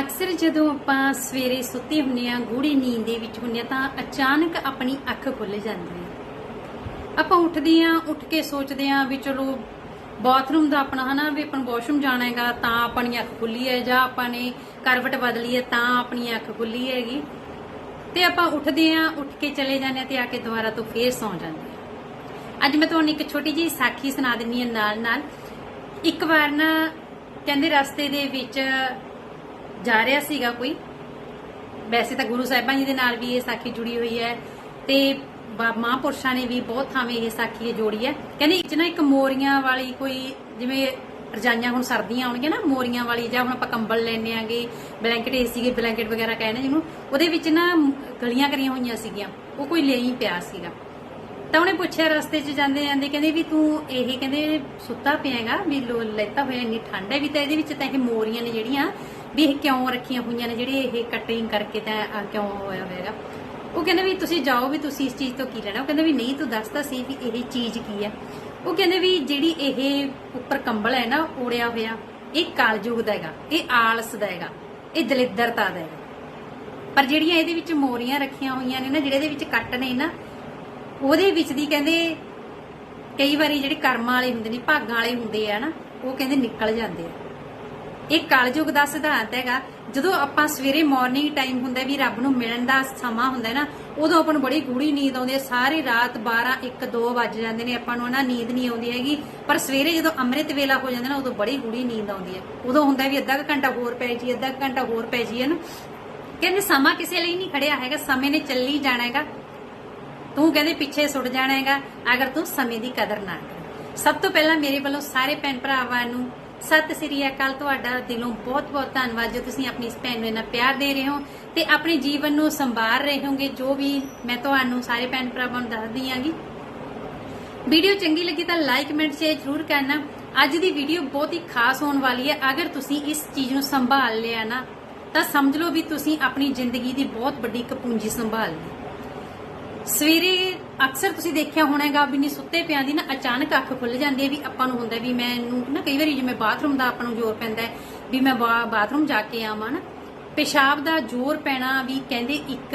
ਅਕਸਰ ਜਦੋਂ ਆਪਾਂ ਸਵੇਰੇ ਸੁੱਤੇ ਹੁੰਨੇ ਆ ਗੂੜੀ ਨੀਂਦ ਦੇ ਵਿੱਚ ਹੁੰਨੇ ਆ ਤਾਂ ਅਚਾਨਕ ਆਪਣੀ ਅੱਖ ਖੁੱਲ ਜਾਂਦੀ ਹੈ। ਆਪਾਂ ਉੱਠਦੇ ਆ ਉੱਠ ਕੇ ਸੋਚਦੇ ਆ ਵੀ ਚਲੋ ਬਾਥਰੂਮ ਦਾ ਆਪਣਾ ਹਨਾ, ਵੀ ਆਪਾਂ ਵਾਸ਼ਰੂਮ ਜਾਣਾ ਹੈਗਾ, ਤਾਂ ਆਪਣੀ ਅੱਖ ਖੁੱਲੀ ਹੈ ਜਾਂ ਆਪਾਂ ਨੇ ਕਰਵਟ ਬਦਲੀ ਹੈ, ਤਾਂ ਆਪਣੀ ਅੱਖ ਖੁੱਲੀ ਹੈਗੀ। ਤੇ ਆਪਾਂ ਉੱਠਦੇ ਆ ਉੱਠ ਕੇ ਚਲੇ ਜਾਂਦੇ ਆ ਤੇ ਆ ਕੇ ਦੁਬਾਰਾ ਤੋਂ ਫੇਰ ਸੌਂ ਜਾਂਦੇ ਆ ਅੱਜ ਮੈਂ ਤੁਹਾਨੂੰ ਇੱਕ ਛੋਟੀ ਜਿਹੀ ਸਾਖੀ ਸੁਣਾ ਦਿੰਨੀ ਆ ਨਾਲ ਨਾਲ ਇੱਕ ਵਾਰ ਨਾ ਕਹਿੰਦੇ ਰਸਤੇ ਦੇ ਵਿੱਚ ਜਾ ਰਿਹਾ ਸੀਗਾ ਕੋਈ। ਵੈਸੇ ਤਾਂ ਗੁਰੂ ਸਾਹਿਬਾਂ ਜੀ ਦੇ ਨਾਲ ਵੀ ਇਹ ਸਾਖੀ ਜੁੜੀ ਹੋਈ ਹੈ ਤੇ ਮਹਾਂਪੁਰਸ਼ਾਂ ਨੇ ਵੀ ਬਹੁਤ ਥਾਵੇਂ ਇਹ ਸਾਖੀ ਜੋੜੀ ਹੈ। ਕਹਿੰਦੇ ਇਹ 'ਚ ਨਾ ਇੱਕ ਮੋਰੀਆਂ ਵਾਲੀ ਕੋਈ ਜਿਵੇਂ ਰਜਾਈਆਂ ਹੁਣ ਸਰਦੀਆਂ ਆਉਣਗੀਆਂ ਨਾ, ਮੋਰੀਆਂ ਵਾਲੀ ਜਾਂ ਹੁਣ ਆਪਾਂ ਕੰਬਲ ਲੈਣੇ ਆਂਗੇ, ਬਲੈਂਕਟ ਏ ਸੀਗੇ, ਬਲੈਂਕਟ ਵਗੈਰਾ ਕਹਿੰਦੇ ਜਿਹਨੂੰ, ਉਹਦੇ ਵਿੱਚ ਨਾ ਗਲੀਆਂ ਕਰੀਆਂ ਹੋਈਆਂ ਸੀਗੀਆਂ, ਉਹ ਕੋਈ ਲਈ ਪਿਆ ਸੀਗਾ। ਤਾਂ ਉਹਨੇ ਪੁੱਛਿਆ ਰਸਤੇ 'ਚ ਜਾਂਦੇ ਜਾਂਦੇ ਕਹਿੰਦੇ ਵੀ ਤੂੰ ਇਹ ਕਹਿੰਦੇ ਸੁੱਤਾ ਪਿਆਗਾ, ਵੀ ਲੋ, ਲੈਤਾ ਹੋਇਆ ਇੰਨੀ ਠੰਡ ਹੈ ਵੀ ਤਾਂ ਇਹਦੇ ਵਿੱਚ ਤਾਂ ਇਹ ਮੋਰੀਆਂ ਨੇ ਜਿਹੜੀਆਂ ਵੀ ਇਹ ਕਿਉਂ ਰੱਖੀਆਂ ਹੋਈਆਂ ਨੇ, ਜਿਹੜੇ ਇਹ ਕਟਿੰਗ ਕਰਕੇ ਤਾਂ ਕਿਉਂ ਹੋਇਆ ਹੋਇਆਗਾ ਉਹ ਕਹਿੰਦੇ ਵੀ ਤੁਸੀਂ ਜਾਓ ਵੀ ਤੁਸੀਂ ਇਸ ਚੀਜ਼ ਤੋਂ ਕੀ ਲੈਣਾ। ਉਹ ਕਹਿੰਦੇ ਵੀ ਨਹੀਂ, ਤੂੰ ਦੱਸਦਾ ਸੀ ਵੀ ਇਹ ਚੀਜ਼ ਕੀ ਹੈ। ਉਹ ਕਹਿੰਦੇ ਵੀ ਜਿਹੜੀ ਇਹ ਉੱਪਰ ਕੰਬਲ ਹੈ ਨਾ ਓੜਿਆ ਹੋਇਆ, ਇਹ ਕਾਲਯੁਗ ਦਾ ਹੈਗਾ, ਇਹ ਆਲਸ ਦਾ ਹੈਗਾ, ਇਹ ਦਲਿੱਦਰਤਾ ਦਾ ਹੈਗਾ। ਪਰ ਜਿਹੜੀਆਂ ਇਹਦੇ ਵਿੱਚ ਮੋਰੀਆਂ ਰੱਖੀਆਂ ਹੋਈਆਂ ਨੇ ਨਾ, ਜਿਹੜੇ ਇਹਦੇ ਵਿੱਚ ਕੱਟ ਨੇ ਨਾ, ਉਹਦੇ ਵਿੱਚ ਦੀ ਕਹਿੰਦੇ ਕਈ ਵਾਰੀ ਜਿਹੜੇ ਕਰਮਾਂ ਵਾਲੇ ਹੁੰਦੇ ਨੇ, ਭਾਗਾਂ ਵਾਲੇ ਹੁੰਦੇ ਆ ਨਾ, ਉਹ ਕਹਿੰਦੇ ਨਿਕਲ ਜਾਂਦੇ ਆ। ਇਹ ਕਲਯੁਗ ਦਾ ਸਿਧਾਂਤ ਹੈਗਾ। ਜਦੋਂ ਆਪਾਂ ਸਵੇਰੇ ਮਾਰਨਿੰਗ ਟਾਈਮ ਹੁੰਦਾ ਵੀ ਰੱਬ ਨੂੰ ਮਿਲਣ ਦਾ ਸਮਾਂ ਹੁੰਦਾ ਨਾ, ਉਦੋਂ ਆਪਾਂ ਨੂੰ ਬੜੀ ਗੂੜੀ ਨੀਂਦ ਆਉਂਦੀ ਹੈ। ਸਾਰੀ ਰਾਤ 12 1 2 ਵੱਜ ਜਾਂਦੇ ਨੇ ਆਪਾਂ ਨੂੰ ਨਾ ਨੀਂਦ ਨਹੀਂ ਆਉਂਦੀ ਹੈਗੀ। ਪਰ ਸਵੇਰੇ ਜਦੋਂ ਅੰਮ੍ਰਿਤ ਵੇਲਾ ਹੋ ਜਾਂਦਾ ਨਾ, ਉਦੋਂ ਬੜੀ ਗੂੜੀ ਨੀਂਦ ਆਉਂਦੀ ਹੈ। ਉਦੋਂ ਹੁੰਦਾ ਵੀ ਅੱਧਾ ਕੁ ਘੰਟਾ ਹੋਰ ਪੈ ਜੀ ਅੱਧਾ ਘੰਟਾ ਹੋਰ ਪੈ ਜੀ ਹੈ ਨਾ ਕਹਿੰਦੇ ਸਮਾਂ ਕਿਸੇ ਲਈ ਨਹੀਂ ਖੜਿਆ ਹੈਗਾ, ਸਮੇਂ ਨੇ ਚੱਲੀ ਜਾਣਾ ਹੈਗਾ। ਤੂੰ ਕਹਿੰਦੇ ਪਿੱਛੇ ਸੁੱਟ ਜਾਣਾ ਹੈਗਾ, ਅਗਰ ਤੂੰ ਸਮੇਂ ਦੀ ਕਦਰ ਨਾ ਕਰ। ਸਭ ਤੋਂ ਪਹਿਲਾਂ ਮੇਰੇ ਵੱਲੋਂ ਸਾਰੇ ਭੈਣ ਭਰਾਵਾਂ ਨੂੰ ਸਤਿ ਸ੍ਰੀ ਅਕਾਲ, ਤੁਹਾਡਾ ਦਿਲੋਂ ਬਹੁਤ-ਬਹੁਤ ਧੰਨਵਾਦ ਜੋ ਤੁਸੀਂ ਆਪਣੀ ਇਸ ਭੈਣ ਨੂੰ ਇੰਨਾ ਪਿਆਰ ਦੇ ਰਹੇ ਹੋ ਤੇ ਆਪਣੇ ਜੀਵਨ ਨੂੰ ਸੰਭਾਲ ਰਹੇ ਹੋਗੇ, ਜੋ ਵੀ ਮੈਂ ਤੁਹਾਨੂੰ ਸਾਰੇ ਭੈਣ ਭਰਾਵਾਂ ਨੂੰ ਦੱਸਦੀ ਆਂਗੀ। ਵੀਡੀਓ ਚੰਗੀ ਲੱਗੀ ਤਾਂ ਲਾਈਕ, ਕਮੈਂਟ, ਸ਼ੇਅਰ ਜ਼ਰੂਰ ਕਰਨਾ। ਅੱਜ ਦੀ ਵੀਡੀਓ ਬਹੁਤ ਹੀ ਖਾਸ ਹੋਣ ਵਾਲੀ ਹੈ। ਅਗਰ ਤੁਸੀਂ ਇਸ ਚੀਜ਼ ਨੂੰ ਸੰਭਾਲ ਲਿਆ ਨਾ, ਤਾਂ ਸਮਝ ਲਓ ਵੀ ਤੁਸੀਂ ਆਪਣੀ ਜ਼ਿੰਦਗੀ ਦੀ ਬਹੁਤ ਵੱਡੀ ਇੱਕ ਪੂੰਜੀ ਸੰਭਾਲ ਲਈ। ਸਵੇਰੇ ਅਕਸਰ ਤੁਸੀਂ ਦੇਖਿਆ ਹੋਣਾਗਾ ਵੀ ਨਹੀਂ ਸੁੱਤੇ ਪਿਆਂ ਦੀ ਨਾ ਅਚਾਨਕ ਅੱਖ ਖੁੱਲ ਜਾਂਦੀ ਹੈ ਵੀ ਆਪਾਂ ਨੂੰ ਹੁੰਦਾ ਵੀ ਮੈਨੂੰ ਨਾ ਕਈ ਵਾਰੀ ਜਿਵੇਂ ਬਾਥਰੂਮ ਦਾ ਆਪਾਂ ਨੂੰ ਜ਼ੋਰ ਪੈਂਦਾ ਹੈ ਵੀ ਮੈਂ ਬਾਥਰੂਮ ਜਾ ਕੇ ਆਵਾਂ ਨਾ, ਪਿਸ਼ਾਬ ਦਾ ਜ਼ੋਰ ਪੈਣਾ ਵੀ ਕਹਿੰਦੇ ਇੱਕ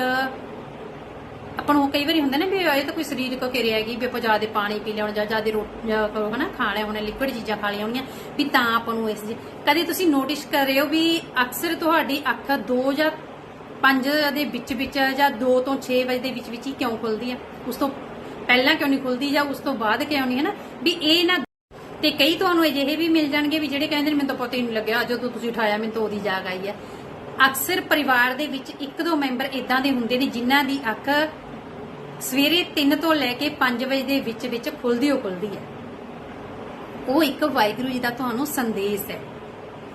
ਆਪਾਂ ਨੂੰ ਕਈ ਵਾਰੀ ਹੁੰਦਾ ਨਾ ਵੀ ਇਹ ਤਾਂ ਕੋਈ ਸਰੀਰਕ ਕਿਰਿਆ ਹੈਗੀ ਵੀ ਆਪਾਂ ਜ਼ਿਆਦਾ ਪਾਣੀ ਪੀ ਲਿਆਉਣਾ ਜਾਂ ਜ਼ਿਆਦਾ ਰੋਟੀ ਹਨਾ ਖਾ ਲਿਆ ਹੋਣਾ ਲਿਕਵਿਡ ਚੀਜ਼ਾਂ ਖਾ ਲਿਆ ਹੋਣੀਆਂ, ਵੀ ਤਾਂ ਆਪਾਂ ਨੂੰ ਇਸ ਕਦੇ ਤੁਸੀਂ ਨੋਟਿਸ ਕਰ ਰਹੇ ਹੋ ਵੀ ਅਕਸਰ ਤੁਹਾਡੀ ਅੱਖ 2 ਜਾਂ 5 ਦੇ ਵਿੱਚ ਵਿੱਚ ਜਾਂ 2 ਤੋਂ 6 ਵਜੇ ਦੇ ਵਿੱਚ ਵਿੱਚ ਹੀ ਕਿਉਂ ਖੁੱਲਦੀ ਆ? ਉਸ ਤੋਂ ਪਹਿਲਾਂ ਕਿਉਂ ਨਹੀਂ ਖੁੱਲਦੀ ਜਾਂ ਉਸ ਤੋਂ ਬਾਅਦ ਕਿਉਂ ਨਹੀਂ ਹੈ ਨਾ ਵੀ ਇਹ ਨਾ ਤੇ ਕਈ ਤੁਹਾਨੂੰ ਅਜਿਹੇ ਵੀ ਮਿਲ ਜਾਣਗੇ ਵੀ ਜਿਹੜੇ ਕਹਿੰਦੇ ਨੇ, ਮੈਨੂੰ ਤਾਂ ਪਤਾ ਹੀ ਨਹੀਂ ਲੱਗਿਆ ਜਦੋਂ ਤੁਸੀਂ ਉਠਾਇਆ, ਮੈਨੂੰ ਤਾਂ ਉਹਦੀ ਜਾਗ ਆਈ ਹੈ ਅਕਸਰ ਪਰਿਵਾਰ ਦੇ ਵਿੱਚ ਇੱਕ ਦੋ ਮੈਂਬਰ ਇਦਾਂ ਦੇ ਹੁੰਦੇ ਨੇ ਜਿਨ੍ਹਾਂ ਦੀ ਅੱਖ ਸਵੇਰੇ 3 ਤੋਂ ਲੈ ਕੇ 5 ਵਜੇ ਦੇ ਵਿੱਚ ਵਿੱਚ ਖੁੱਲਦੀ ਹੋ ਖੁੱਲਦੀ ਹੈ ਉਹ ਇੱਕ ਵਾਹਿਗੁਰੂ ਜੀ ਦਾ ਤੁਹਾਨੂੰ ਸੰਦੇਸ਼ ਹੈ।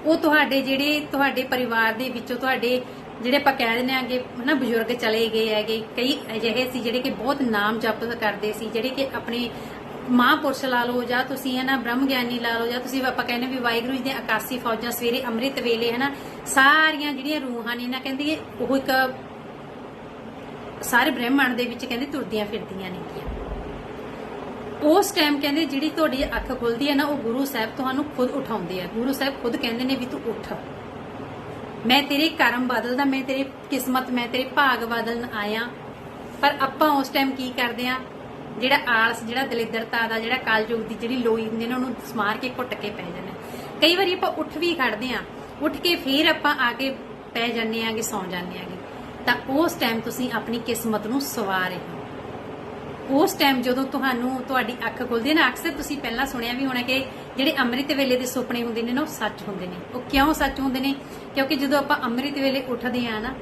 ਉਹ ਤੁਹਾਡੇ ਜਿਹੜੇ, ਤੁਹਾਡੇ ਪਰਿਵਾਰ ਦੇ ਵਿੱਚੋਂ, ਤੁਹਾਡੇ ਜਿਹੜੇ ਆਪਾਂ ਕਹਿ ਦਿੰਦੇ ਆਂਗੇ ਹਨਾ ਬਜ਼ੁਰਗ ਚਲੇ ਗਏ ਹੈਗੇ, ਕਈ ਅਜਿਹੇ ਸੀ ਜਿਹੜੇ ਕਿ ਬਹੁਤ ਨਾਮ ਜਪ ਕਰਦੇ ਸੀ, ਜਿਹੜੇ ਕਿ ਆਪਣੇ ਮਹਾਂਪੁਰਸ਼ ਲਾ ਲਓ ਜਾਂ ਤੁਸੀਂ ਹਨਾ ਬ੍ਰਹਮ ਗਿਆਨੀ ਲਾ ਲਓ ਜਾਂ ਤੁਸੀਂ ਆਪਾਂ ਕਹਿੰਦੇ ਵੀ ਵਾਹਿਗੁਰੂ ਜੀ ਦੀਆਂ ਆਕਾਸ਼ੀ ਫੌਜਾਂ ਸਵੇਰੇ ਅੰਮ੍ਰਿਤ ਵੇਲੇ ਹਨਾ ਸਾਰੀਆਂ ਜਿਹੜੀਆਂ ਰੂਹਾਂ ਨੇ ਨਾ ਕਹਿੰਦੀ ਉਹ ਇੱਕ ਸਾਰੇ ਬ੍ਰਹਿਮੰਡ ਦੇ ਵਿੱਚ ਕਹਿੰਦੇ ਤੁਰਦੀਆਂ ਫਿਰਦੀਆਂ ਨੇਗੀਆਂ ਉਸ ਟਾਈਮ ਕਹਿੰਦੇ ਜਿਹੜੀ ਤੁਹਾਡੀ ਅੱਖ ਖੁੱਲਦੀ ਹੈ ਨਾ ਉਹ ਗੁਰੂ ਸਾਹਿਬ ਤੁਹਾਨੂੰ ਖੁਦ ਉਠਾਉਂਦੇ ਆ। ਗੁਰੂ ਸਾਹਿਬ ਖੁਦ ਕਹਿੰਦੇ ਨੇ ਵੀ ਤੂੰ ਉੱਠ। ਮੈਂ ਤੇਰੇ ਕਰਮ ਬਦਲਦਾ ਮੈਂ ਤੇਰੀ ਕਿਸਮਤ, ਮੈਂ ਤੇਰੇ ਭਾਗ ਬਦਲਣ ਆਇਆ। ਪਰ ਆਪਾਂ ਉਸ ਟਾਈਮ ਕੀ ਕਰਦੇ ਆ? ਜਿਹੜਾ ਆਲਸ, ਜਿਹੜਾ ਦਲਿੱਦਰਤਾ ਦਾ, ਜਿਹੜਾ ਕਾਲਯੁਗ ਦੀ ਜਿਹੜੀ ਲੋਈ ਹੁੰਦੀ ਨੇ, ਉਹਨੂੰ ਸਮਾਰ ਕੇ ਘੁੱਟ ਕੇ ਪੈ ਜਾਂਦੇ ਕਈ ਵਾਰੀ ਆਪਾਂ ਉੱਠ ਵੀ ਖੜਦੇ ਆ। ਉੱਠ ਕੇ ਫੇਰ ਆਪਾਂ ਆ ਕੇ ਪੈ ਜਾਂਦੇ ਆਂਗੇ ਸੌਂ ਜਾਂਦੇ ਆਂਗੇ ਤਾਂ ਉਸ ਟਾਈਮ ਤੁਸੀਂ ਆਪਣੀ ਕਿਸਮਤ ਨੂੰ ਸਵਾ ਰਹੇ ਹੋ। ਉਸ ਟਾਈਮ ਜਦੋਂ ਤੁਹਾਨੂੰ ਤੁਹਾਡੀ ਅੱਖ ਖੁੱਲਦੀ ਹੈ ਨਾ, ਅਕਸਰ ਤੁਸੀਂ ਪਹਿਲਾਂ ਸੁਣਿਆ ਵੀ ਹੋਣਾ ਕਿ ਜਿਹੜੇ ਅੰਮ੍ਰਿਤ ਵੇਲੇ ਦੇ ਸੁਪਨੇ ਹੁੰਦੇ ਨੇ ਨਾ, ਉਹ ਸੱਚ ਹੁੰਦੇ ਨੇ। ਉਹ ਕਿਉਂ ਸੱਚ ਹੁੰਦੇ ਨੇ? ਕਿਉਂਕਿ ਜਦੋਂ ਆਪਾਂ ਅੰਮ੍ਰਿਤ ਵੇਲੇ ਉੱਠਦੇ ਆ ਨਾ,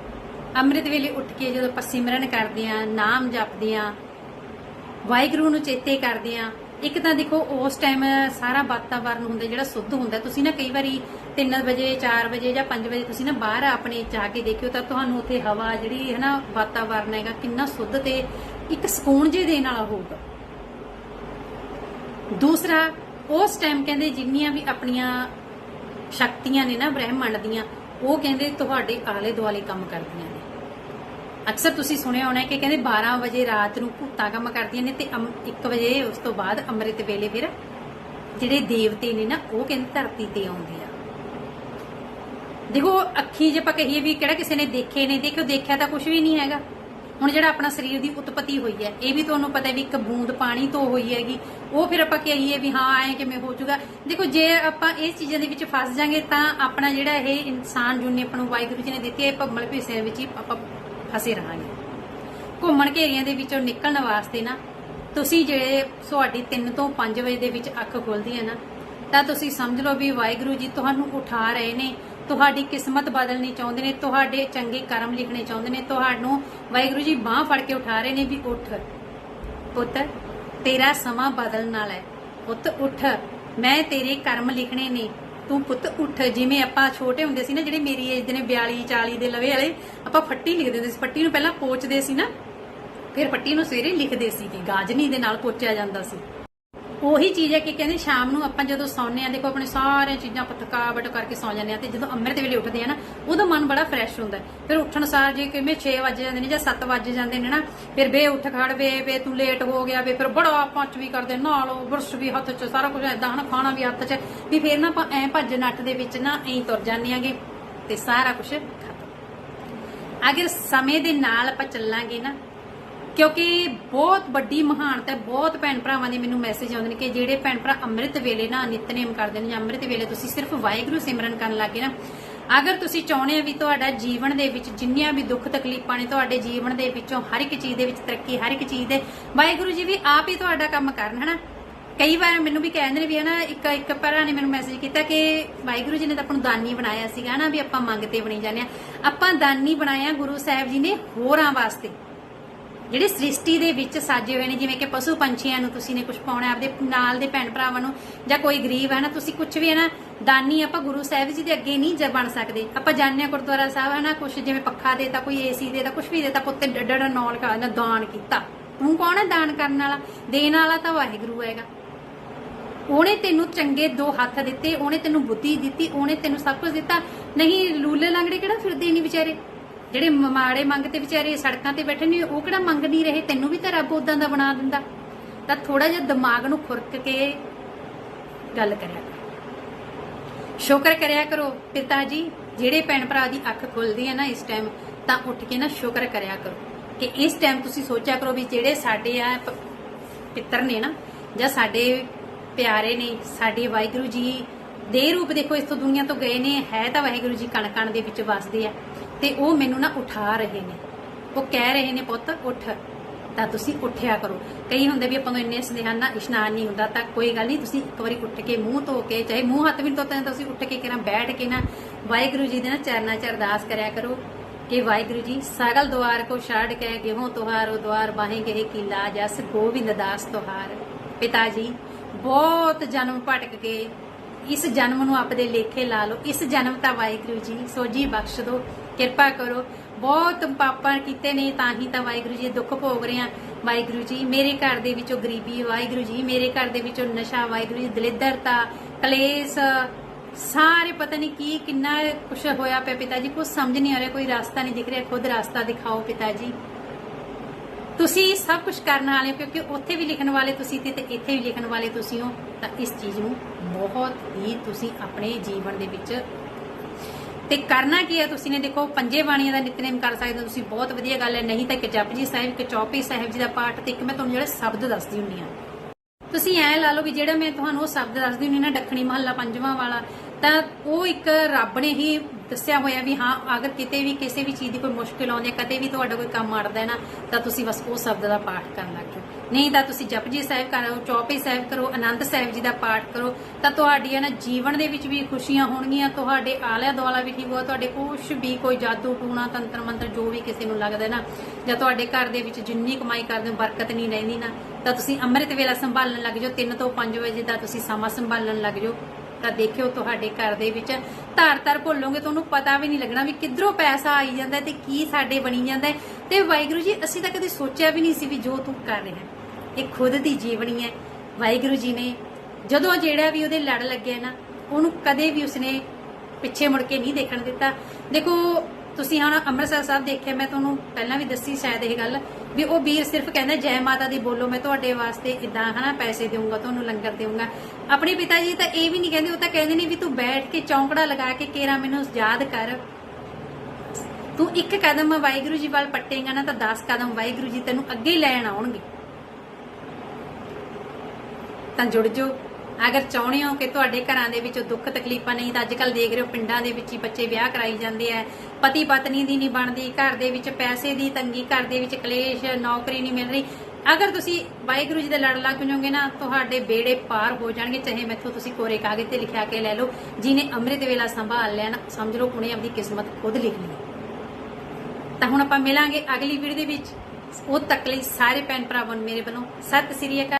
ਅੰਮ੍ਰਿਤ ਵੇਲੇ ਉੱਠ ਕੇ ਜਦੋਂ ਆਪਾਂ ਸਿਮਰਨ ਕਰਦੇ ਆ ਨਾਮ ਜਪਦੇ ਆ ਵਾਹਿਗੁਰੂ ਨੂੰ ਚੇਤੇ ਕਰਦੇ ਆ ਇੱਕ ਤਾਂ ਦੇਖੋ ਉਸ ਟਾਈਮ ਸਾਰਾ ਵਾਤਾਵਰਨ ਹੁੰਦਾ ਜਿਹੜਾ ਸੁੱਧ ਹੁੰਦਾ। ਤੁਸੀਂ ਨਾ ਕਈ ਵਾਰੀ 3 ਵਜੇ 4 ਵਜੇ ਜਾਂ 5 ਵਜੇ ਤੁਸੀਂ ਨਾ ਬਾਹਰ ਆਪਣੇ ਜਾ ਕੇ ਦੇਖਿਓ ਤਾਂ ਤੁਹਾਨੂੰ ਉੱਥੇ ਹਵਾ ਜਿਹੜੀ ਹੈ ਨਾ, ਵਾਤਾਵਰਨ ਹੈਗਾ ਕਿੰਨਾ ਸੁੱਧ ਤੇ ਇੱਕ ਸਕੂਨ ਜੇ ਦੇਣ ਵਾਲਾ ਹੋਊਗਾ। ਦੂਸਰਾ ਉਸ ਟਾਈਮ ਕਹਿੰਦੇ ਜਿੰਨੀਆਂ ਵੀ ਆਪਣੀਆਂ ਸ਼ਕਤੀਆਂ ਨੇ ਨਾ ਬ੍ਰਹਿਮੰਡ ਦੀਆਂ, ਉਹ ਕਹਿੰਦੇ ਤੁਹਾਡੇ ਆਲੇ ਦੁਆਲੇ ਕੰਮ ਕਰਦੀਆਂ ਨੇ। ਅਕਸਰ ਤੁਸੀਂ ਸੁਣਿਆ ਹੋਣਾ ਕਿ ਕਹਿੰਦੇ 12 ਵਜੇ ਰਾਤ ਨੂੰ ਭੂਤਾਂ ਕੰਮ ਕਰਦੀਆਂ ਨੇ ਤੇ 1 ਵਜੇ ਉਸ ਤੋਂ ਬਾਅਦ ਅੰਮ੍ਰਿਤ ਵੇਲੇ ਫਿਰ ਜਿਹੜੇ ਦੇਵਤੇ ਨੇ ਨਾ, ਉਹ ਕਹਿੰਦੇ ਧਰਤੀ ਤੇ ਆਉਂਦੇ ਆ। ਦੇਖੋ, ਅੱਖੀ ਜੇ ਆਪਾਂ ਕਹੀਏ ਵੀ ਕਿਹੜਾ ਕਿਸੇ ਨੇ ਦੇਖੇ ਨੇ, ਦੇਖੋ, ਦੇਖਿਆ ਤਾਂ ਕੁਝ ਵੀ ਨਹੀਂ ਹੈਗਾ। ਹੁਣ ਜਿਹੜਾ ਆਪਣਾ ਸਰੀਰ ਦੀ ਉਤਪਤੀ ਹੋਈ ਹੈ, ਇਹ ਵੀ ਤੁਹਾਨੂੰ ਪਤਾ ਵੀ ਇੱਕ ਬੂੰਦ ਪਾਣੀ ਤੋਂ ਹੋਈ ਹੈਗੀ। ਉਹ ਫਿਰ ਆਪਾਂ ਕਹੀਏ ਵੀ ਹਾਂ, ਐ ਕਿਵੇਂ ਹੋ ਜਾਊਗਾ। ਦੇਖੋ, ਜੇ ਆਪਾਂ ਇਸ ਚੀਜ਼ਾਂ ਦੇ ਵਿੱਚ ਫਸ ਜਾਾਂਗੇ, ਤਾਂ ਆਪਣਾ ਜਿਹੜਾ ਇਹ ਇਨਸਾਨ ਜੁਨੇ ਆਪਾਂ ਨੂੰ ਵਾਹਿਗੁਰੂ ਜੀ ਨੇ ਦਿੱਤੀ ਹੈ ਭੰਮਲ ਭੇਸੇ ਵਿੱਚ ਹੀ ਆਪਾਂ ਫਸੇ ਰਹਾਂਗੇ। ਘੁੰਮਣ ਘੇਰੀਆਂ ਦੇ ਵਿੱਚੋਂ ਨਿਕਲਣ ਵਾਸਤੇ ਨਾ, ਤੁਸੀਂ ਜਿਹੜੇ ਤੁਹਾਡੀ 3 ਤੋਂ 5 ਵਜੇ ਦੇ ਵਿੱਚ ਅੱਖ ਖੁੱਲਦੀ ਹੈ ਨਾ, ਤਾਂ ਤੁਸੀਂ ਸਮਝ ਲਓ ਵੀ ਵਾਹਿਗੁਰੂ ਜੀ ਤੁਹਾਨੂੰ ਉਠਾ ਰਹੇ ਨੇ। ਤੁਹਾਡੀ ਕਿਸਮਤ ਬਦਲਣੀ ਚਾਹੁੰਦੇ ਨੇ, ਤੁਹਾਡੇ ਚੰਗੇ ਕਰਮ ਲਿਖਣੇ ਚਾਹੁੰਦੇ ਨੇ, ਤੁਹਾਨੂੰ ਵਾਹਿਗੁਰੂ ਜੀ ਬਾਹ ਫੜ ਕੇ ਉਠਾ ਰਹੇ ਨੇ ਵੀ ਉੱਠ। ਪੁੱਤ, ਤੇਰਾ ਸਮਾਂ ਬਦਲਣ ਵਾਲਾ ਹੈ। ਪੁੱਤ, ਉੱਠ। ਮੈਂ ਤੇਰੇ ਕਰਮ ਲਿਖਣੇ ਨੇ। ਤੂੰ ਪੁੱਤ, ਉੱਠ। ਜਿਵੇਂ ਆਪਾਂ ਛੋਟੇ ਹੁੰਦੇ ਸੀ ਨਾ, ਜਿਹੜੇ ਮੇਰੀ ਏਜ ਦੇ ਨੇ 42 40 ਦੇ ਲਵੇ ਵਾਲੇ, ਆਪਾਂ ਫੱਟੀ ਲਿਖਦੇ ਹੁੰਦੇ ਸੀ। ਫੱਟੀ ਨੂੰ ਪਹਿਲਾਂ ਪੋਚਦੇ ਸੀ ਨਾ। ਫਿਰ ਪੱਟੀ ਨੂੰ ਸਵੇਰੇ ਲਿਖਦੇ ਸੀ ਗਾਜਨੀ ਦੇ ਨਾਲ ਪੋਚਿਆ ਜਾਂਦਾ ਸੀ। ਉਹੀ ਚੀਜ਼ ਹੈ ਕਿ ਕਹਿੰਦੇ ਸ਼ਾਮ ਨੂੰ ਆਪਾਂ ਜਦੋਂ ਸੌਂਦੇ ਆ ਦੇਖੋ ਆਪਣੇ ਸਾਰੇ ਚੀਜ਼ਾਂ ਆਪਾਂ ਕਰਕੇ ਸੌਂ ਜਾਂਦੇ ਆ ਤੇ ਜਦੋਂ ਅੰਮ੍ਰਿਤ ਵੇਲੇ ਉੱਠਦੇ ਆ ਨਾ, ਉਦੋਂ ਮਨ ਬੜਾ ਫਰੈਸ਼ ਹੁੰਦਾ ਫਿਰ ਉੱਠਣ ਸਾਰ ਜੇ ਕਿਵੇਂ 6 ਵਜੇ ਜਾਂਦੇ ਨੇ ਜਾਂ 7 ਵਜੇ ਜਾਂਦੇ ਨੇ ਨਾ, ਫਿਰ ਬੇ ਉੱਠ ਖੜ ਵੇ ਬੇ ਤੂੰ ਲੇਟ ਹੋ ਗਿਆ ਵੇ ਫਿਰ ਬੜਾ ਪੰਚ ਵੀ ਕਰਦੇ, ਨਾਲੋ ਬੁਰਸ਼ ਵੀ ਹੱਥ 'ਚ, ਸਾਰਾ ਕੁਝ ਐਦਾਂ ਹਨਾ, ਖਾਣਾ ਵੀ ਹੱਥ 'ਚ, ਵੀ ਫਿਰ ਨਾ ਆਪਾਂ ਐ ਭੱਜ ਨੱਠ ਦੇ ਵਿੱਚ ਨਾ ਐਂ ਤੁਰ ਜਾਂਦੇ ਆਂਗੇ ਤੇ ਸਾਰਾ ਕੁਝ ਖਤਮ। ਅਗਰ ਸਮੇਂ ਦੇ ਨਾਲ ਆਪਾਂ ਚੱਲਾਂਗੇ ਨਾ ਕਿਉਂਕਿ ਬਹੁਤ ਵੱਡੀ ਮਹਾਨਤਾ ਬਹੁਤ ਭੈਣ ਭਰਾਵਾਂ ਦੇ ਮੈਨੂੰ ਮੈਸੇਜ ਆਉਂਦੇ ਨੇ ਕਿ ਜਿਹੜੇ ਭੈਣ ਭਰਾ ਅੰਮ੍ਰਿਤ ਵੇਲੇ ਨਾ ਨਿਤਨੇਮ ਕਰਦੇ ਨੇ ਜਾਂ ਅੰਮ੍ਰਿਤ ਵੇਲੇ ਤੁਸੀਂ ਸਿਰਫ ਵਾਹਿਗੁਰੂ ਸਿਮਰਨ ਕਰਨ ਲੱਗੇ ਨਾ, ਅਗਰ ਤੁਸੀਂ ਚਾਹੁੰਦੇ ਆ ਵੀ ਤੁਹਾਡਾ ਜੀਵਨ ਦੇ ਵਿੱਚ ਜਿੰਨੀਆਂ ਵੀ ਦੁੱਖ ਤਕਲੀਫਾਂ ਨੇ, ਤੁਹਾਡੇ ਜੀਵਨ ਦੇ ਵਿੱਚੋਂ ਹਰ ਇੱਕ ਚੀਜ਼ ਦੇ ਵਿੱਚ ਤਰੱਕੀ, ਹਰ ਇੱਕ ਚੀਜ਼ ਦੇ, ਵਾਹਿਗੁਰੂ ਜੀ ਵੀ ਆਪ ਹੀ ਤੁਹਾਡਾ ਕੰਮ ਕਰਨ, ਹਨਾ? ਕਈ ਵਾਰ ਮੈਨੂੰ ਵੀ ਕਹਿੰਦੇ ਨੇ ਵੀ ਹਨਾ, ਇੱਕ ਇੱਕ ਭਰਾ ਨੇ ਮੈਨੂੰ ਮੈਸੇਜ ਕੀਤਾ ਕਿ ਵਾਹਿਗੁਰੂ ਜੀ ਨੇ ਤਾਂ ਆਪਾਂ ਨੂੰ ਦਾਨੀ ਬਣਾਇਆ ਸੀਗਾ ਨਾ ਵੀ ਆਪਾਂ ਮੰਗਤੇ ਬਣੀ ਜਾਂਦੇ ਆ ਆਪਾਂ ਦਾਨੀ ਬਣਾਇਆ ਗੁਰੂ ਸਾਹਿਬ ਜੀ ਨੇ ਹੋਰਾਂ ਵਾਸਤੇ। ਜਿਹੜੇ ਸ੍ਰਿਸ਼ਟੀ ਦੇ ਵਿੱਚ ਸਾਜੇ ਹੋਏ ਨੇ, ਜਿਵੇਂ ਕਿ ਪਸ਼ੂ ਪੰਛੀਆਂ ਨੂੰ ਤੁਸੀਂ ਨੇ ਕੁਝ ਪਾਉਣਾ ਆਪਦੇ ਨਾਲ ਦੇ ਭੈਣ ਭਰਾਵਾਂ ਨੂੰ, ਜਾਂ ਕੋਈ ਗਰੀਬ ਹੈ ਨਾ, ਤੁਸੀਂ ਕੁਝ ਵੀ ਹੈ ਨਾ, ਦਾਨੀ ਆਪਾਂ ਗੁਰੂ ਸਾਹਿਬ ਜੀ ਦੇ ਅੱਗੇ ਨਹੀਂ ਜ ਬਣ ਸਕਦੇ। ਆਪਾਂ ਜਾਣਦੇ ਹਾਂ ਗੁਰਦੁਆਰਾ ਸਾਹਿਬ ਹੈ ਨਾ ਕੁਝ ਜਿਵੇਂ ਪੱਖਾ ਦੇਤਾ, ਕੋਈ ਏਸੀ ਦੇ ਤਾਂ ਕੁਝ ਵੀ ਦੇਤਾ ਤਾਂ ਡੱਡੜ ਨੌਲ ਕਾ ਦਾਨ ਕੀਤਾ। ਤੂੰ ਕੌਣ ਹੈ ਦਾਨ ਕਰਨ ਵਾਲਾ? ਦੇਣ ਵਾਲਾ ਤਾਂ ਵਾਹਿਗੁਰੂ ਹੈਗਾ। ਉਹਨੇ ਤੈਨੂੰ ਚੰਗੇ ਦੋ ਹੱਥ ਦਿੱਤੇ, ਉਹਨੇ ਤੈਨੂੰ ਬੁੱਧੀ ਦਿੱਤੀ, ਉਹਨੇ ਤੈਨੂੰ ਸਭ ਕੁਝ ਦਿੱਤਾ। ਨਹੀਂ, ਲੂਲੇ ਲੰਗੜੇ ਕਿਹੜਾ ਫਿਰਦੇ ਨਹੀਂ ਵਿਚਾਰੇ? ਜਿਹੜੇ ਮਾੜੇ ਮੰਗ ਤੇ ਵਿਚਾਰੇ ਸੜਕਾਂ ਤੇ ਬੈਠੇ ਨੇ, ਉਹ ਕਿਹੜਾ ਮੰਗ ਨਹੀਂ ਰਹੇ? ਤੈਨੂੰ ਵੀ ਤਾਂ ਰੱਬ ਉਦਾਂ ਦਾ ਬਣਾ ਦਿੰਦਾ। ਤਾਂ ਥੋੜਾ ਜਿਹਾ ਦਿਮਾਗ ਨੂੰ ਖੁਰਕ ਕੇ ਗੱਲ ਕਰਿਆ ਸ਼ੁਕਰ ਕਰਿਆ ਕਰੋ ਪਿਤਾ ਜੀ, ਜਿਹੜੇ ਭੈਣ ਭਰਾ ਦੀ ਅੱਖ ਖੁੱਲਦੀ ਹੈ ਨਾ ਇਸ ਟਾਈਮ ਤਾਂ ਉੱਠ ਕੇ ਨਾ ਸ਼ੁਕਰ ਕਰਿਆ ਕਰੋ ਕਿ ਇਸ ਟਾਈਮ ਤੁਸੀਂ ਸੋਚਿਆ ਕਰੋ ਵੀ ਜਿਹੜੇ ਸਾਡੇ ਆ ਪਿੱਤਰ ਨੇ ਨਾ, ਜਾਂ ਸਾਡੇ ਪਿਆਰੇ ਨੇ, ਸਾਡੇ ਵਾਹਿਗੁਰੂ ਜੀ ਦੇ ਰੂਪ ਦੇਖੋ, ਇਸ ਤੋਂ ਦੁਨੀਆ ਤੋਂ ਗਏ ਨੇ, ਹੈ ਤਾਂ ਵਾਹਿਗੁਰੂ ਜੀ ਕਣ ਕਣ ਦੇ ਵਿੱਚ ਵਸਦੇ ਆ। ਤੇ ਉਹ ਮੈਨੂੰ ਨਾ ਉਠਾ ਰਹੇ ਨੇ। ਉਹ ਕਹਿ ਰਹੇ ਨੇ, ਪੁੱਤ, ਉੱਠ। ਤਾਂ ਤੁਸੀਂ ਉੱਠਿਆ ਕਰੋ। ਕਈ ਹੁੰਦੇ ਵੀ ਆਪਾਂ ਨੂੰ ਇੰਨੇ ਸੰਦੇਹਾਂ ਨਾਲ ਇਸ਼ਨਾਨ ਨਹੀਂ ਹੁੰਦਾ, ਤਾਂ ਕੋਈ ਗੱਲ ਨਹੀਂ, ਤੁਸੀਂ ਇੱਕ ਵਾਰੀ ਉੱਠ ਕੇ ਮੂੰਹ ਧੋ ਕੇ, ਚਾਹੇ ਮੂੰਹ ਹੱਥ ਵੀ ਨਹੀਂ ਧੋਤੇ ਤੁਸੀਂ ਉੱਠ ਕੇ ਕਿਰਾਂ ਬੈਠ ਕੇ ਨਾ ਵਾਹਿਗੁਰੂ ਜੀ ਦੇ ਨਾ ਚਰਨਾਂ 'ਚ ਅਰਦਾਸ ਕਰਿਆ ਕਰੋ ਕਿ ਵਾਹਿਗੁਰੂ ਜੀ, ਸਗਲ ਦੁਆਰ ਕੋ ਛੱਡ ਕੇ ਗਿਹੋ ਤੁਹਾਰੋ ਦੁਆਰ ਬਾਹੇ ਗਏ ਕੀਲਾ ਜਸ ਗੋਬਿੰਦ ਦਾਸ ਤੁਹਾਰ ਪਿਤਾ ਜੀ, ਬਹੁਤ ਜਨਮ ਭਟਕ ਕੇ, ਇਸ ਜਨਮ ਨੂੰ ਆਪਦੇ ਲੇਖੇ ਲਾ ਲਓ, ਇਸ ਜਨਮ ਤਾਂ ਵਾਹਿਗੁਰੂ ਜੀ ਸੋਜੀ ਬਖਸ਼ ਦਿਓ ਕਿਰਪਾ ਕਰੋ। ਬਹੁਤ ਪਾਪਾਂ ਕੀਤੇ ਨੇ, ਤਾਂ ਹੀ ਤਾਂ ਵਾਹਿਗੁਰੂ ਜੀ ਦੁੱਖ ਭੋਗ ਰਹੇ ਆ। ਵਾਹਿਗੁਰੂ ਜੀ ਮੇਰੇ ਘਰ ਦੇ ਵਿੱਚੋਂ ਗਰੀਬੀ, ਵਾਹਿਗੁਰੂ ਜੀ ਮੇਰੇ ਘਰ ਦੇ ਵਿੱਚੋਂ ਨਸ਼ਾ, ਵਾਹਿਗੁਰੂ ਜੀ ਦਲਿੱਦਰਤਾ, ਕਲੇਸ਼, ਸਾਰੇ ਪਤਾ ਨਹੀਂ ਕੀ, ਕਿੰਨਾ ਕੁਛ ਹੋਇਆ ਪਿਆ ਪਿਤਾ ਜੀ ਕੁਝ ਸਮਝ ਨਹੀਂ ਆ ਰਿਹਾ, ਕੋਈ ਰਸਤਾ ਨਹੀਂ ਦਿਖ ਰਿਹਾ। ਖੁਦ ਰਸਤਾ ਦਿਖਾਓ ਪਿਤਾ ਜੀ ਤੁਸੀਂ ਸਭ ਕੁਝ ਕਰਨ ਵਾਲੇ ਹੋ, ਕਿਉਂਕਿ ਉੱਥੇ ਵੀ ਲਿਖਣ ਵਾਲੇ ਤੁਸੀਂ ਤੇ ਇੱਥੇ ਵੀ ਲਿਖਣ ਵਾਲੇ ਤੁਸੀਂ ਹੋ, ਤਾਂ ਇਸ ਚੀਜ਼ ਨੂੰ ਬਹੁਤ ਹੀ ਤੁਸੀਂ ਆਪਣੇ ਜੀਵਨ ਦੇ ਵਿੱਚ ਤੇ ਕਰਨਾ ਕੀ ਹੈ? ਤੁਸੀਂ ਨੇ ਦੇਖੋ, ਪੰਜੇ ਬਾਣੀਆਂ ਦਾ ਨਿਤਨੇਮ ਕਰ ਸਕਦੇ ਹੋ। ਤੁਸੀਂ ਬਹੁਤ ਵਧੀਆ ਗੱਲ ਹੈ। ਨਹੀਂ ਤਾਂ ਇੱਕ ਜਪਜੀ ਸਾਹਿਬ, ਇੱਕ ਚੌਪੀ ਸਾਹਿਬ ਜੀ ਦਾ ਪਾਠ ਤੇ ਇੱਕ ਮੈਂ ਤੁਹਾਨੂੰ ਜਿਹੜੇ ਸ਼ਬਦ ਦੱਸਦੀ ਹੁੰਨੀ ਆ ਤੁਸੀਂ ਐ ਲਾ ਲਓ ਵੀ ਜਿਹੜਾ ਮੈਂ ਤੁਹਾਨੂੰ ਉਹ ਸ਼ਬਦ ਦੱਸਦੀ ਹੁੰਨੀ ਨਾ, ਦੱਖਣੀ ਮਹੱਲਾ ਪੰਜਵਾਂ ਵਾਲਾ ਤਾਂ ਉਹ ਇੱਕ ਰੱਬ ਨੇ ਹੀ ਦੱਸਿਆ ਹੋਇਆ ਵੀ ਹਾਂ, ਅਗਰ ਕਿਤੇ ਵੀ ਕਿਸੇ ਵੀ ਚੀਜ਼ ਦੀ ਕੋਈ ਮੁਸ਼ਕਿਲ ਆਉਂਦੀ ਹੈ, ਕਦੇ ਵੀ ਤੁਹਾਡਾ ਕੋਈ ਕੰਮ ਅੜਦਾ ਹੈ ਨਾ, ਤਾਂ ਤੁਸੀਂ ਬਸ ਉਹ ਸ਼ਬਦ ਦਾ ਪਾਠ ਕਰਨ ਲੱਗ ਜਾਓ। ਨਹੀਂ ਤਾਂ ਤੁਸੀਂ ਜਪਜੀ ਸਾਹਿਬ ਕਰੋ ਚੌਪਈ ਸਾਹਿਬ ਕਰੋ, ਆਨੰਦ ਸਾਹਿਬ ਜੀ ਦਾ ਪਾਠ ਕਰੋ, ਤਾਂ ਤੁਹਾਡੀਆਂ ਨਾ ਜੀਵਨ ਦੇ ਵਿੱਚ ਵੀ ਖੁਸ਼ੀਆਂ ਹੋਣਗੀਆਂ, ਤੁਹਾਡੇ ਆਲਿਆ ਦੁਆਲਾ ਵੀ ਠੀਕ ਹੋਗਾ ਤੁਹਾਡੇ ਕੁਛ ਵੀ ਕੋਈ ਜਾਦੂ, ਟੂਣਾ, ਤੰਤਰ ਮੰਤਰ ਜੋ ਵੀ ਕਿਸੇ ਨੂੰ ਲੱਗਦਾ ਨਾ, ਜਾਂ ਤੁਹਾਡੇ ਘਰ ਦੇ ਵਿੱਚ ਜਿੰਨੀ ਕਮਾਈ ਕਰਦੇ ਹੋ, ਬਰਕਤ ਨਹੀਂ ਰਹਿੰਦੀ ਨਾ, ਤਾਂ ਤੁਸੀਂ ਅੰਮ੍ਰਿਤ ਵੇਲਾ ਸੰਭਾਲਣ ਲੱਗ ਜਾਓ 3 ਤੋਂ 5 ਵਜੇ ਦਾ ਤੁਸੀਂ ਸਮਾਂ ਸੰਭਾਲਣ ਲੱਗ ਜਾਓ। ਤਾਂ ਦੇਖਿਓ ਤੁਹਾਡੇ ਘਰ ਦੇ ਵਿੱਚ ਧਾਰ ਧਾਰ ਭੁੱਲੋਗੇ ਤੁਹਾਨੂੰ ਪਤਾ ਵੀ ਨਹੀਂ ਲੱਗਣਾ ਵੀ ਕਿੱਧਰੋਂ ਪੈਸਾ ਆਈ ਜਾਂਦਾ ਤੇ ਕੀ ਸਾਡੇ ਬਣੀ ਜਾਂਦਾ ਤੇ ਵਾਹਿਗੁਰੂ ਜੀ, ਅਸੀਂ ਤਾਂ ਕਦੇ ਸੋਚਿਆ ਵੀ ਨਹੀਂ ਸੀ ਵੀ ਜੋ ਤੂੰ ਕਰ ਰਿਹਾ ਇਹ ਖੁਦ ਦੀ ਜੀਵਨੀ ਹੈ। ਵਾਹਿਗੁਰੂ ਜੀ ਨੇ ਜਦੋਂ ਜਿਹੜਾ ਵੀ ਉਹਦੇ ਲੜ ਲੱਗਿਆ ਨਾ, ਉਹਨੂੰ ਕਦੇ ਵੀ ਉਸਨੇ ਪਿੱਛੇ ਮੁੜ ਕੇ ਨਹੀਂ ਦੇਖਣ ਦਿੱਤਾ। ਦੇਖੋ ਤੁਸੀਂ ਹੁਣ ਅੰਮ੍ਰਿਤਸਰ ਸਾਹਿਬ ਦੇਖਿਆ, ਮੈਂ ਤੁਹਾਨੂੰ ਪਹਿਲਾਂ ਵੀ ਦੱਸੀ ਸ਼ਾਇਦ ਇਹ ਗੱਲ, ਵੀ ਉਹ ਵੀਰ ਸਿਰਫ ਕਹਿੰਦਾ, ਜੈ ਮਾਤਾ ਦੀ ਬੋਲੋ, ਮੈਂ ਤੁਹਾਡੇ ਵਾਸਤੇ ਇਦਾਂ ਹਨਾ, ਪੈਸੇ ਦੇਵਾਂਗਾ ਤੁਹਾਨੂੰ ਲੰਗਰ ਦੇਵਾਂਗਾ ਆਪਣੇ ਪਿਤਾ ਜੀ ਤਾਂ ਇਹ ਵੀ ਨਹੀਂ ਕਹਿੰਦੇ, ਉਹ ਤਾਂ ਕਹਿੰਦੇ ਨੇ ਵੀ ਤੂੰ ਬੈਠ ਕੇ ਚੌਂਕੜਾ ਲਗਾ ਕੇ ਕੇਰਾ ਮੈਨੂੰ ਯਾਦ ਕਰ। ਤੂੰ ਇੱਕ ਕਦਮ ਵਾਹਿਗੁਰੂ ਜੀ ਵੱਲ ਪੱਟੇਗਾ ਨਾ ਤਾਂ 10 ਕਦਮ ਵਾਹਿਗੁਰੂ ਜੀ ਤੈਨੂੰ ਅੱਗੇ ਲੈਣ ਆਉਣਗੇ। ਤਾਂ ਜੁੜ ਜਾਓ। ਅਗਰ ਚਾਹੁੰਦੇ ਹੋ ਕਿ ਤੁਹਾਡੇ ਘਰਾਂ ਦੇ ਵਿੱਚ ਦੁੱਖ ਤਕਲੀਫਾਂ ਨਹੀਂ, ਤਾਂ ਅੱਜਕੱਲ ਦੇਖ ਰਹੇ ਹੋ ਪਿੰਡਾਂ ਦੇ ਵਿੱਚ ਹੀ ਬੱਚੇ ਵਿਆਹ ਕਰਾਈ ਜਾਂਦੇ ਆ। ਪਤੀ ਪਤਨੀ ਦੀ ਨਹੀਂ ਬਣਦੀ, ਘਰ ਦੇ ਵਿੱਚ ਪੈਸੇ ਦੀ ਤੰਗੀ, ਘਰ ਦੇ ਵਿੱਚ ਕਲੇਸ਼, ਨੌਕਰੀ ਨਹੀਂ ਮਿਲ ਰਹੀ। ਅਗਰ ਤੁਸੀਂ ਵਾਹਿਗੁਰੂ ਜੀ ਦੇ ਲੜ ਲੱਗ ਜਾਓਗੇ ਨਾ, ਤੁਹਾਡੇ ਬੇੜੇ ਪਾਰ ਹੋ ਜਾਣਗੇ, ਚਾਹੇ ਮੈਥੋਂ ਤੁਸੀਂ ਕੋਰੇ ਕਾਗਜ਼ ਤੇ ਲਿਖਿਆ ਕੇ ਲੈ ਲਓ, ਜਿਹਨੇ ਅੰਮ੍ਰਿਤ ਵੇਲਾ ਸੰਭਾਲ ਲੈਣ ਸਮਝ ਲਓ ਉਹਨੇ ਆਪਣੀ ਕਿਸਮਤ ਖੁਦ ਲਿਖ ਲਈ। ਤਾਂ ਹੁਣ ਆਪਾਂ ਮਿਲਾਂਗੇ ਅਗਲੀ ਵੀਡੀਓ ਦੇ ਵਿੱਚ। ਉਹ ਤੱਕ ਲਈ ਸਾਰੇ ਭੈਣ ਭਰਾਵਾਂ ਨੂੰ ਮੇਰੇ ਵੱਲੋਂ ਸਤਿ ਸ੍ਰੀ ਅਕਾਲ।